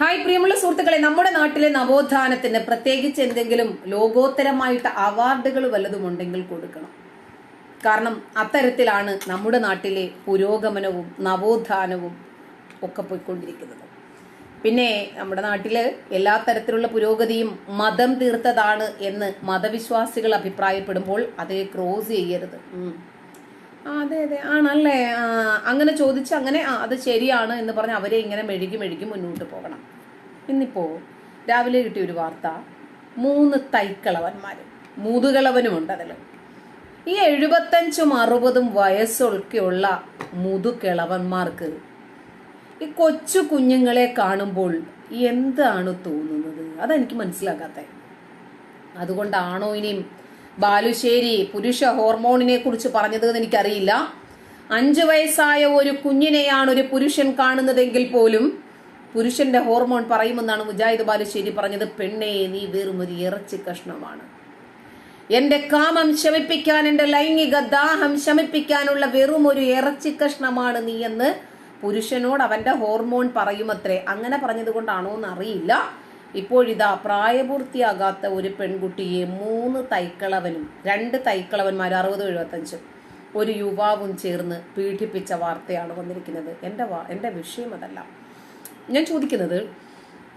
Hi പ്രിയമുള്ള സുഹൃത്തുക്കളെ. നമ്മുടെ നാട്ടിലെ നവോത്ഥാനത്തിന് പ്രത്യേകിച്ച് എന്തെങ്കിലും ലോകോത്തരമായിട്ട് അവാർഡുകൾ വല്ലതും ഉണ്ടെങ്കിൽ കൊടുക്കണം. കാരണം അത്തരത്തിലാണ് നമ്മുടെ നാട്ടിലെ പുരോഗമനവും നവോത്ഥാനവും ഒക്കെ പോയിക്കൊണ്ടിരിക്കുന്നത്. പിന്നെ നമ്മുടെ നാട്ടിൽ എല്ലാ തരത്തിലുള്ള പുരോഗതിയും മതം തീർത്തതാണ് എന്ന് മതവിശ്വാസികൾ അഭിപ്രായപ്പെടുമ്പോൾ അതേ ക്രോസ് ചെയ്യരുത്. അതെ അതെ. ആണല്ലേ? അങ്ങനെ ചോദിച്ച് അങ്ങനെ അത് ശരിയാണ് എന്ന് പറഞ്ഞ് അവരെ ഇങ്ങനെ മെഴുകി മെഴുകി മുന്നോട്ട് പോകണം. ഇന്നിപ്പോ രാവിലെ കിട്ടിയ ഒരു വാർത്ത. മൂന്ന് തൈക്കളവന്മാര്. തൈക്കളവന്മാർ മുതുകളവനുമുണ്ട് അതിൽ ഈ എഴുപത്തഞ്ചും അറുപതും വയസ്സൊക്കെയുള്ള മുതുകിളവന്മാർക്ക് ഈ കൊച്ചു കുഞ്ഞുങ്ങളെ കാണുമ്പോൾ എന്താണ് തോന്നുന്നത്? അതെനിക്ക് മനസ്സിലാക്കാത്തത് അതുകൊണ്ടാണോ ഇനിയും ബാലുശ്ശേരി പുരുഷ ഹോർമോണിനെ കുറിച്ച് പറഞ്ഞത് എനിക്കറിയില്ല. അഞ്ചു വയസ്സായ ഒരു കുഞ്ഞിനെയാണ് ഒരു പുരുഷൻ കാണുന്നതെങ്കിൽ പോലും പുരുഷന്റെ ഹോർമോൺ പറയുമെന്നാണ് മുജാഹിദ് ബാലുശ്ശേരി പറഞ്ഞത്. പെണ്ണേ നീ വെറും ഒരു ഇറച്ചി കഷ്ണമാണ്. എന്റെ കാമം ശമിപ്പിക്കാൻ എന്റെ ലൈംഗിക ദാഹം ശമിപ്പിക്കാനുള്ള വെറും ഒരു ഇറച്ചി കഷ്ണമാണ് നീ എന്ന് പുരുഷനോട് അവന്റെ ഹോർമോൺ പറയുമത്രേ. അങ്ങനെ പറഞ്ഞത് കൊണ്ടാണോ എന്ന് അറിയില്ല. ഇപ്പോഴിതാ പ്രായപൂർത്തിയാകാത്ത ഒരു പെൺകുട്ടിയെ മൂന്ന് തൈക്കളവനും രണ്ട് തൈക്കളവന്മാർ അറുപത് എഴുപത്തഞ്ചും ഒരു യുവാവും ചേർന്ന് പീഡിപ്പിച്ച വാർത്തയാണ് വന്നിരിക്കുന്നത്. എന്റെ വാ എന്റെ വിഷയം അതല്ല. ഞാൻ ചോദിക്കുന്നത്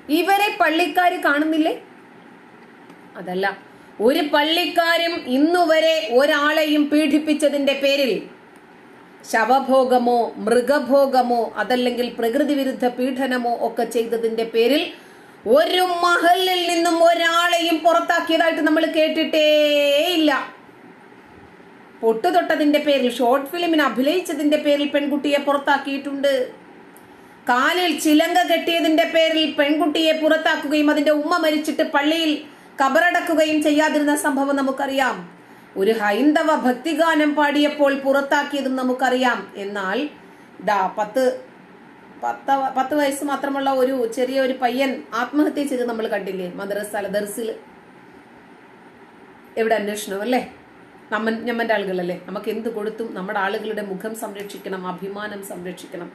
ഇവരെ പള്ളിക്കാർ കാണുന്നില്ലേ? അതല്ല. ഒരു പള്ളിക്കാരും ഇന്നുവരെ ഒരാളെയും പീഡിപ്പിച്ചതിന്റെ പേരിൽ ശവഭോഗമോ മൃഗഭോഗമോ അതല്ലെങ്കിൽ പ്രകൃതി വിരുദ്ധ പീഡനമോ ഒക്കെ ചെയ്തതിന്റെ പേരിൽ ഒരു മഹലിൽ നിന്നും ഒരാളെയും പുറത്താക്കിയതായിട്ട് നമ്മൾ കേട്ടിട്ടേ ഇല്ല. പൊട്ടുതൊട്ടതിന്റെ പേരിൽ ഷോർട്ട് ഫിലിമിന് അഭിനയിച്ചതിന്റെ പേരിൽ പെൺകുട്ടിയെ പുറത്താക്കിയിട്ടുണ്ട്. കാലിൽ ചിലങ്ക കെട്ടിയതിന്റെ പേരിൽ പെൺകുട്ടിയെ പുറത്താക്കുകയും അതിന്റെ ഉമ്മ മരിച്ചിട്ട് പള്ളിയിൽ കബറടക്കുകയും ചെയ്യാതിരുന്ന സംഭവം നമുക്കറിയാം. ഒരു ഹൈന്ദവ ഭക്തിഗാനം പാടിയപ്പോൾ പുറത്താക്കിയതും നമുക്കറിയാം. എന്നാൽ ദാ പത്ത് പത്ത് പത്ത് വയസ്സ് മാത്രമുള്ള ഒരു ചെറിയ ഒരു പയ്യൻ ആത്മഹത്യ ചെയ്ത് നമ്മൾ കണ്ടില്ലേ? മദ്രസ ദർസിൽ എവിടെ അന്വേഷണം അല്ലേ? നമ്മൻ ഞമ്മന്റെ ആളുകളല്ലേ? നമുക്ക് എന്ത് കൊടുത്തും നമ്മുടെ ആളുകളുടെ മുഖം സംരക്ഷിക്കണം അഭിമാനം സംരക്ഷിക്കണം.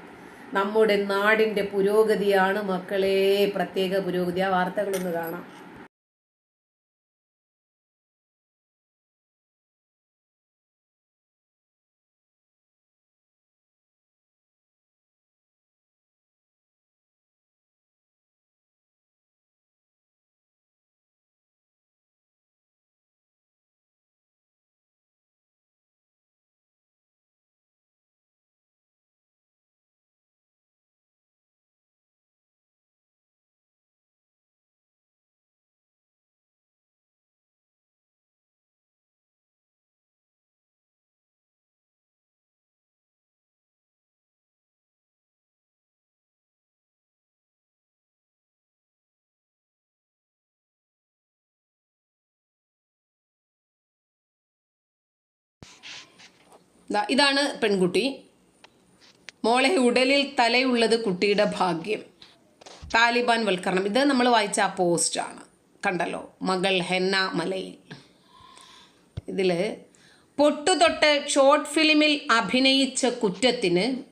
നമ്മുടെ നാടിന്റെ പുരോഗതിയാണ് മക്കളെ പ്രത്യേക പുരോഗതി. ആ വാർത്തകളൊന്ന് കാണാം. ഇതാണ് പെൺകുട്ടി. മോളെ ഉടലിൽ തലയുള്ളത് കുട്ടിയുടെ ഭാഗ്യം. താലിബാൻ വൽക്കരണം ഇത് നമ്മൾ വായിച്ച ആ പോസ്റ്റാണ് കണ്ടല്ലോ? മകൾ ഹെന്ന മലയിൽ. ഇതിൽ പൊട്ടുതൊട്ട് ഷോർട്ട് ഫിലിമിൽ അഭിനയിച്ച കുറ്റത്തിന്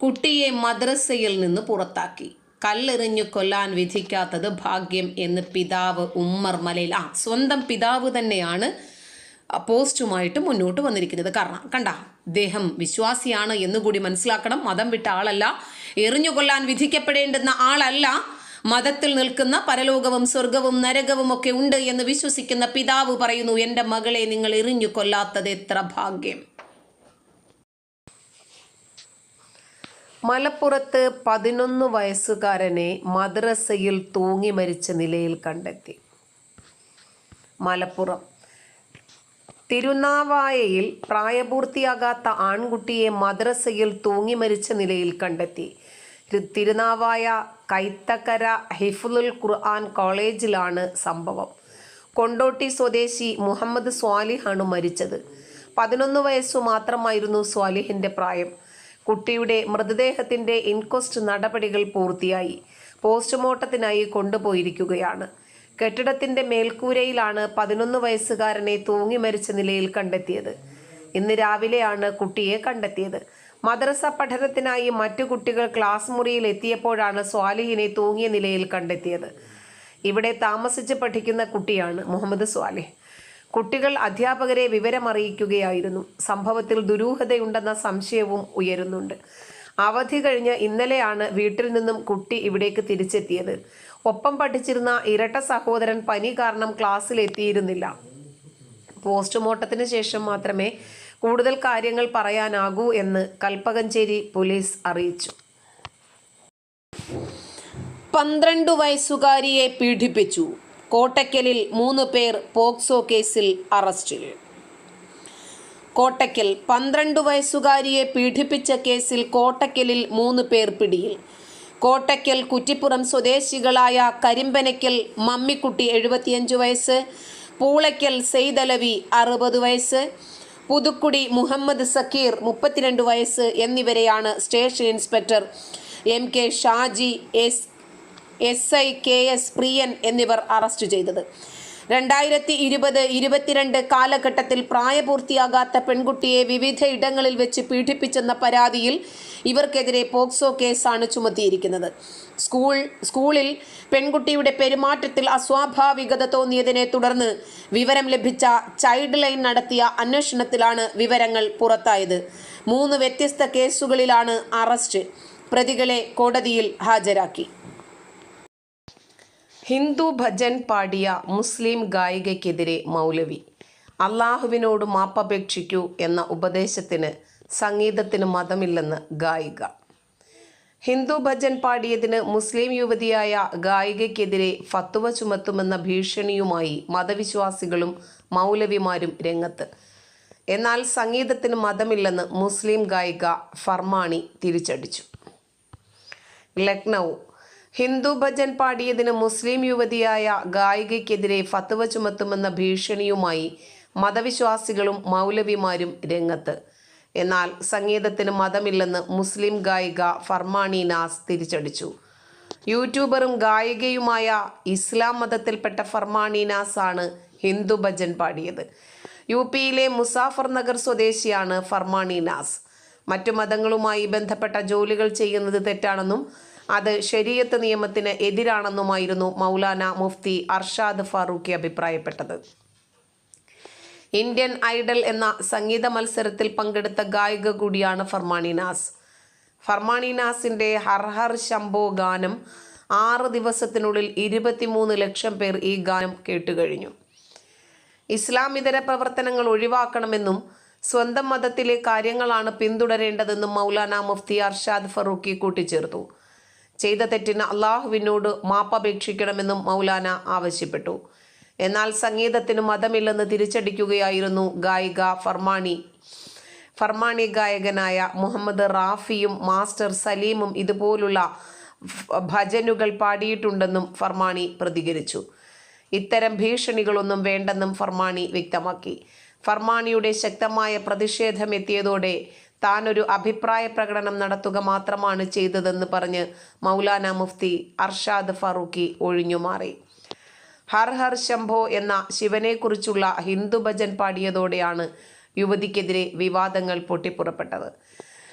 കുട്ടിയെ മദ്രസയിൽ നിന്ന് പുറത്താക്കി. കല്ലെറിഞ്ഞു കൊല്ലാൻ വിധിക്കാത്തത് ഭാഗ്യം എന്ന് പിതാവ് ഉമ്മർ മലയിൽ. ആ സ്വന്തം പിതാവ് തന്നെയാണ് പോസ്റ്റുമായിട്ട് മുന്നോട്ട് വന്നിരിക്കുന്നത്. കാരണം കണ്ട അദ്ദേഹം വിശ്വാസിയാണ് എന്നുകൂടി മനസ്സിലാക്കണം. മതം വിട്ട ആളല്ല. എറിഞ്ഞു കൊല്ലാൻ വിധിക്കപ്പെടേണ്ടുന്ന ആളല്ല. മതത്തിൽ നിൽക്കുന്ന പരലോകവും സ്വർഗവും നരകവും ഒക്കെ ഉണ്ട് എന്ന് വിശ്വസിക്കുന്ന പിതാവ് പറയുന്നു എന്റെ മകളെ നിങ്ങൾ എറിഞ്ഞു കൊല്ലാത്തത് എത്ര ഭാഗ്യം. മലപ്പുറത്ത് പതിനൊന്ന് വയസ്സുകാരനെ മദ്രസയിൽ തൂങ്ങി മരിച്ച നിലയിൽ കണ്ടെത്തി. മലപ്പുറം. തിരുനാവായയിൽ പ്രായപൂർത്തിയാകാത്ത ആൺകുട്ടിയെ മദ്രസയിൽ തൂങ്ങി മരിച്ച നിലയിൽ കണ്ടെത്തി. തിരുനാവായ കൈത്തക്കര ഹിഫുലുൽ ഖുർആൻ കോളേജിലാണ് സംഭവം. കൊണ്ടോട്ടി സ്വദേശി മുഹമ്മദ് സ്വാലിഹാണ് മരിച്ചത്. പതിനൊന്ന് വയസ്സു മാത്രമായിരുന്നു സ്വാലിഹിന്റെ പ്രായം. കുട്ടിയുടെ മൃതദേഹത്തിന്റെ ഇൻക്വസ്റ്റ് നടപടികൾ പൂർത്തിയായി. പോസ്റ്റ്മോർട്ടത്തിനായി കൊണ്ടുപോയിരിക്കുകയാണ്. കെട്ടിടത്തിന്റെ മേൽക്കൂരയിലാണ് പതിനൊന്ന് വയസ്സുകാരനെ തൂങ്ങി മരിച്ച നിലയിൽ കണ്ടെത്തിയത്. ഇന്ന് രാവിലെയാണ് കുട്ടിയെ കണ്ടെത്തിയത്. മദ്രസ പഠനത്തിനായി മറ്റു കുട്ടികൾ ക്ലാസ് മുറിയിൽ എത്തിയപ്പോഴാണ് സ്വാലിഹിനെ തൂങ്ങിയ നിലയിൽ കണ്ടെത്തിയത്. ഇവിടെ താമസിച്ച് പഠിക്കുന്ന കുട്ടിയാണ് മുഹമ്മദ് സ്വാലിഹ്. കുട്ടികൾ അധ്യാപകരെ വിവരമറിയിക്കുകയായിരുന്നു. സംഭവത്തിൽ ദുരൂഹതയുണ്ടെന്ന സംശയവും ഉയരുന്നുണ്ട്. അവധി കഴിഞ്ഞ് ഇന്നലെയാണ് വീട്ടിൽ നിന്നും കുട്ടി ഇവിടേക്ക് തിരിച്ചെത്തിയത്. ഒപ്പം പഠിച്ചിരുന്ന ഇരട്ട സഹോദരൻ പനി കാരണം ക്ലാസ്സിൽ എത്തിയിരുന്നില്ല. പോസ്റ്റ്മോർട്ടത്തിന് ശേഷം മാത്രമേ കൂടുതൽ കാര്യങ്ങൾ പറയാനാകൂ എന്ന് കൽപ്പകഞ്ചേരി പോലീസ് അറിയിച്ചു. പന്ത്രണ്ട് വയസ്സുകാരിയെ പീഡിപ്പിച്ചു. കോട്ടയ്ക്കലിൽ മൂന്ന് പേർ പോക്സോ കേസിൽ അറസ്റ്റിൽ. കോട്ടയ്ക്കൽ പന്ത്രണ്ട് വയസ്സുകാരിയെ പീഡിപ്പിച്ച കേസിൽ കോട്ടയ്ക്കലിൽ മൂന്ന് പേർ പിടിയിൽ. കോട്ടയ്ക്കൽ കുറ്റിപ്പുറം സ്വദേശികളായ കരിമ്പനയ്ക്കൽ മമ്മിക്കുട്ടി എഴുപത്തിയഞ്ച് വയസ്സ് പൂളയ്ക്കൽ സെയ്തലവി അറുപത് വയസ്സ് പുതുക്കുടി മുഹമ്മദ് സക്കീർ മുപ്പത്തിരണ്ട് വയസ്സ് എന്നിവരെയാണ് station inspector M K Shaji S S I K S Priyan എന്നിവർ അറസ്റ്റ് ചെയ്തത്. രണ്ടായിരത്തി ഇരുപത് ഇരുപത്തിരണ്ട് കാലഘട്ടത്തിൽ പ്രായപൂർത്തിയാകാത്ത പെൺകുട്ടിയെ വിവിധ ഇടങ്ങളിൽ വെച്ച് പീഡിപ്പിച്ചെന്ന പരാതിയിൽ ഇവർക്കെതിരെ പോക്സോ കേസാണ് ചുമത്തിയിരിക്കുന്നത്. സ്കൂൾ സ്കൂളിൽ പെൺകുട്ടിയുടെ പെരുമാറ്റത്തിൽ അസ്വാഭാവികത തോന്നിയതിനെ തുടർന്ന് വിവരം ലഭിച്ച ചൈൽഡ് ലൈൻ നടത്തിയ അന്വേഷണത്തിലാണ് വിവരങ്ങൾ പുറത്തായത്. മൂന്ന് വ്യത്യസ്ത കേസുകളിലാണ് അറസ്റ്റ്. പ്രതികളെ കോടതിയിൽ ഹാജരാക്കി. ഹിന്ദു ഭജൻ പാടിയ മുസ്ലിം ഗായികയ്ക്കെതിരെ മൗലവി. അള്ളാഹുവിനോട് മാപ്പപേക്ഷിക്കൂ എന്ന ഉപദേശത്തിന് സംഗീതത്തിന് മതമില്ലെന്ന് ഗായിക. ഹിന്ദു ഭജൻ പാടിയതിന് മുസ്ലിം യുവതിയായ ഗായികയ്ക്കെതിരെ ഫത്തുവ ചുമത്തുമെന്ന ഭീഷണിയുമായി മതവിശ്വാസികളും മൗലവിമാരും രംഗത്ത്. എന്നാൽ സംഗീതത്തിന് മതമില്ലെന്ന് മുസ്ലിം ഗായിക ഫർമാണി തിരിച്ചടിച്ചു. ലക്നൗ ഹിന്ദു ഭജൻ പാടിയതിന് മുസ്ലിം യുവതിയായ ഗായികയ്ക്കെതിരെ ഫത്തുവ ചുമത്തുമെന്ന ഭീഷണിയുമായി മതവിശ്വാസികളും മൗലവിമാരും രംഗത്ത്. എന്നാൽ സംഗീതത്തിന് മതമില്ലെന്ന് മുസ്ലിം ഗായിക ഫർമാണി നാസ് തിരിച്ചടിച്ചു. യൂട്യൂബറും ഗായികയുമായ ഇസ്ലാം മതത്തിൽപ്പെട്ട ഫർമാണി നാസ് ആണ് ഹിന്ദു ഭജൻ പാടിയത്. യു പിയിലെ മുസാഫർ നഗർ സ്വദേശിയാണ് ഫർമാണി നാസ്. മറ്റു മതങ്ങളുമായി ബന്ധപ്പെട്ട ജോലികൾ ചെയ്യുന്നത് തെറ്റാണെന്നും അത് ശരീരത്ത് നിയമത്തിന് എതിരാണെന്നുമായിരുന്നു മൗലാന മുഫ്തി അർഷാദ് ഫാറൂഖി അഭിപ്രായപ്പെട്ടത്. ഇന്ത്യൻ ഐഡൽ എന്ന സംഗീത മത്സരത്തിൽ പങ്കെടുത്ത ഗായിക കൂടിയാണ് ഫർമാണിനാസ് ഫർമാണിനാസിന്റെ ഫർമാണി ഹർ ഹർ ശംഭോ ഗാനം ആറ് ദിവസത്തിനുള്ളിൽ ഇരുപത്തിമൂന്ന് ലക്ഷം പേർ ഈ ഗാനം കേട്ടുകഴിഞ്ഞു. ഇസ്ലാമിതര പ്രവർത്തനങ്ങൾ ഒഴിവാക്കണമെന്നും സ്വന്തം മതത്തിലെ കാര്യങ്ങളാണ് പിന്തുടരേണ്ടതെന്നും മൗലാന മുഫ്തി അർഷാദ് ഫറൂഖി കൂട്ടിച്ചേർത്തു. ചെയ്ത തെറ്റിന് അള്ളാഹുവിനോട് മാപ്പപേക്ഷിക്കണമെന്നും മൗലാന ആവശ്യപ്പെട്ടു. എന്നാൽ സംഗീതത്തിന് മതമില്ലെന്ന് തിരിച്ചടിക്കുകയായിരുന്നു ഗായിക ഫർമാണി. ഫർമാണി ഗായകനായ മുഹമ്മദ് റാഫിയും മാസ്റ്റർ സലീമും ഇതുപോലുള്ള ഭജനുകൾ പാടിയിട്ടുണ്ടെന്നും ഫർമാണി പ്രതികരിച്ചു. ഇത്തരം ഭീഷണികളൊന്നും വേണ്ടെന്നും ഫർമാണി വ്യക്തമാക്കി. ഫർമാണിയുടെ ശക്തമായ പ്രതിഷേധം എത്തിയതോടെ താൻ ഒരു അഭിപ്രായ പ്രകടനം നടത്തുക മാത്രമാണ് ചെയ്തതെന്ന് പറഞ്ഞ് മൗലാന മുഫ്തി അർഷാദ് ഫറൂഖി ഒഴിഞ്ഞുമാറി. ഹർ ഹർ ശംഭോ എന്ന ശിവനെക്കുറിച്ചുള്ള ഹിന്ദു ഭജൻ പാടിയതോടെയാണ് യുവതിക്കെതിരെ വിവാദങ്ങൾ പൊട്ടിപ്പുറപ്പെട്ടത്.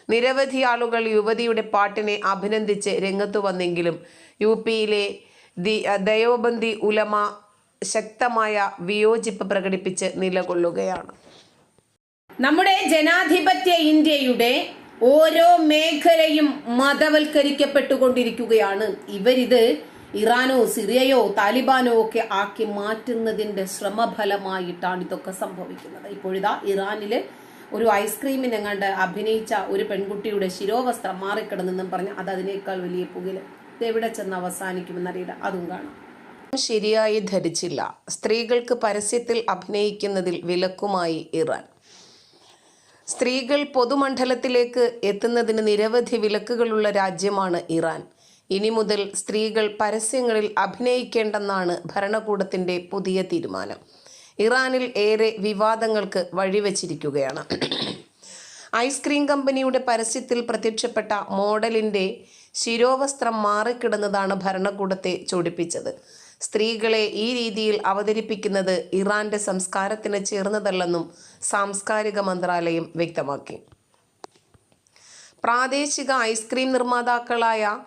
നിരവധി ആളുകൾ യുവതിയുടെ പാട്ടിനെ അഭിനന്ദിച്ച് രംഗത്തു വന്നെങ്കിലും യു പിയിലെ ദി ദയോബന്ദി ഉലമ ശക്തമായ വിയോജിപ്പ് പ്രകടിപ്പിച്ച് നിലകൊള്ളുകയാണ്. നമ്മുടെ ജനാധിപത്യ ഇന്ത്യയുടെ ഓരോ മേഖലയും മതവൽക്കരിക്കപ്പെട്ടുകൊണ്ടിരിക്കുകയാണ്. ഇവരിത് ഇറാനോ സിറിയയോ താലിബാനോ ഒക്കെ ആക്കി മാറ്റുന്നതിന്റെ ശ്രമഫലമായിട്ടാണ് ഇതൊക്കെ സംഭവിക്കുന്നത്. ഇപ്പോഴിതാ ഇറാനിൽ ഒരു ഐസ്ക്രീമിനെങ്ങാണ്ട് അഭിനയിച്ച ഒരു പെൺകുട്ടിയുടെ ശിരോവസ്ത്രം മാറിക്കിടന്നെന്നും പറഞ്ഞ് അത് അതിനേക്കാൾ വലിയ പുകയിൽ. ഇതെവിടെ ചെന്ന് അവസാനിക്കുമെന്നറിയില്ല. അതും കാണാം. ശരിയായി ധരിച്ചില്ല. സ്ത്രീകൾക്ക് പരസ്യത്തിൽ അഭിനയിക്കുന്നതിൽ വിലക്കുമായി ഇറാൻ. സ്ത്രീകൾ പൊതുമണ്ഡലത്തിലേക്ക് എത്തുന്നതിന് നിരവധി വിലക്കുകളുള്ള രാജ്യമാണ് ഇറാൻ. ഇനി മുതൽ സ്ത്രീകൾ പരസ്യങ്ങളിൽ അഭിനയിക്കേണ്ടെന്നാണ് ഭരണകൂടത്തിന്റെ പുതിയ തീരുമാനം. ഇറാനിൽ ഏറെ വിവാദങ്ങൾക്ക് വഴിവെച്ചിരിക്കുകയാണ്. ഐസ്ക്രീം കമ്പനിയുടെ പരസ്യത്തിൽ പ്രത്യക്ഷപ്പെട്ട മോഡലിന്റെ ശിരോവസ്ത്രം മാറിക്കിടന്നതാണ് ഭരണകൂടത്തെ ചൊടിപ്പിച്ചത്. സ്ത്രീകളെ ഈ രീതിയിൽ അവതരിപ്പിക്കുന്നത് ഇറാന്റെ സംസ്കാരത്തിന് ചേർന്നതല്ലെന്നും സാംസ്കാരിക മന്ത്രാലയം വ്യക്തമാക്കി. പ്രാദേശിക ഐസ്ക്രീം നിർമ്മാതാക്കളായ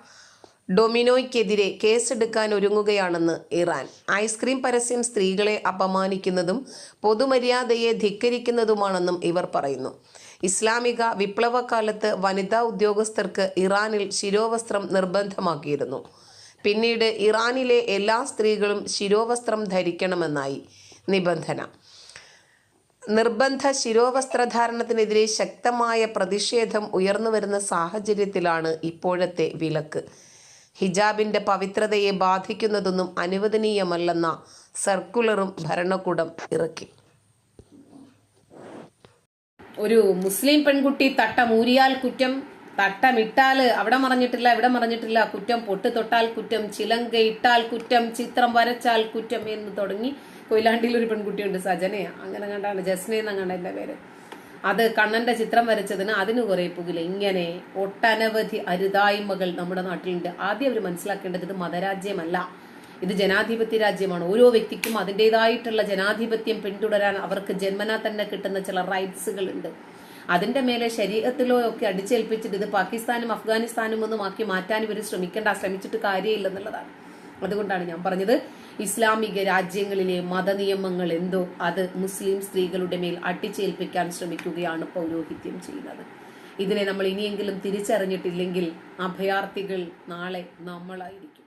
ഡൊമിനോയ്ക്കെതിരെ കേസെടുക്കാൻ ഒരുങ്ങുകയാണെന്ന് ഇറാൻ. ഐസ്ക്രീം പരസ്യം സ്ത്രീകളെ അപമാനിക്കുന്നതും പൊതുമര്യാദയെ ധിക്കരിക്കുന്നതുമാണെന്നും ഇവർ പറയുന്നു. ഇസ്ലാമിക വിപ്ലവകാലത്ത് വനിതാ ഉദ്യോഗസ്ഥർക്ക് ഇറാനിൽ ശിരോവസ്ത്രം നിർബന്ധമാക്കിയിരുന്നു. പിന്നീട് ഇറാനിലെ എല്ലാ സ്ത്രീകളും ശിരോവസ്ത്രം ധരിക്കണമെന്നായി നിബന്ധന. നിർബന്ധ ശിരോവസ്ത്രധാരണത്തിനെതിരെ ശക്തമായ പ്രതിഷേധം ഉയർന്നു വരുന്ന സാഹചര്യത്തിലാണ് ഇപ്പോഴത്തെ വിലക്ക്. ഹിജാബിന്റെ പവിത്രതയെ ബാധിക്കുന്നതൊന്നും അനുവദനീയമല്ലെന്ന സർക്കുലറും ഭരണകൂടം ഇറക്കി. ഒരു മുസ്ലിം പെൺകുട്ടി തട്ടമൂരിയാൽ കുറ്റം തട്ടമിട്ടാൽ അവിടെ മറഞ്ഞിട്ടില്ല ഇവിടെ മറഞ്ഞിട്ടില്ല. കുറ്റം പൊട്ട് തൊട്ടാൽ കുറ്റം ചിലങ്ക ഇട്ടാൽ കുറ്റം ചിത്രം വരച്ചാൽ കുറ്റം എന്ന് തുടങ്ങി കൊയിലാണ്ടിയിൽ ഒരു പെൺകുട്ടിയുണ്ട് സജനയ അങ്ങനെ കണ്ടാണ് ജസ്ന എന്നങ്ങാണ്ട് എന്റെ പേര്. അത് കണ്ണന്റെ ചിത്രം വരച്ചതിന് അതിന് കുറെ പുകില. ഇങ്ങനെ ഒട്ടനവധി അരുതായ്മകൾ നമ്മുടെ നാട്ടിലുണ്ട്. ആദ്യം അവർ മനസ്സിലാക്കേണ്ടത് ഇത് മതരാജ്യമല്ല. ഇത് ജനാധിപത്യ രാജ്യമാണ്. ഓരോ വ്യക്തിക്കും അതിന്റെതായിട്ടുള്ള ജനാധിപത്യം പിന്തുടരാൻ അവർക്ക് ജന്മനാ തന്നെ കിട്ടുന്ന ചില റൈറ്റ്സുകൾ ഉണ്ട് അതിന്റെ മേലെ ശരീരത്തിലോ ഒക്കെ അടിച്ചേൽപ്പിച്ചിട്ട് ഇത് പാകിസ്ഥാനും അഫ്ഗാനിസ്ഥാനും ഒന്നും ആക്കി മാറ്റാൻ ഇവർ ശ്രമിക്കേണ്ട ശ്രമിച്ചിട്ട് കാര്യമില്ലെന്നുള്ളതാണ് അതുകൊണ്ടാണ് ഞാൻ പറഞ്ഞത് ഇസ്ലാമിക രാജ്യങ്ങളിലെ മതനിയമങ്ങൾ എന്തോ അത് മുസ്ലിം സ്ത്രീകളുടെ മേൽ അട്ടിച്ചേൽപ്പിക്കാൻ ശ്രമിക്കുകയാണ് പൗരോഹിത്യം ചെയ്യുന്നത്. ഇതിനെ നമ്മൾ ഇനിയെങ്കിലും തിരിച്ചറിഞ്ഞിട്ടില്ലെങ്കിൽ അഭയാർത്ഥികൾ നാളെ നമ്മളായിരിക്കും.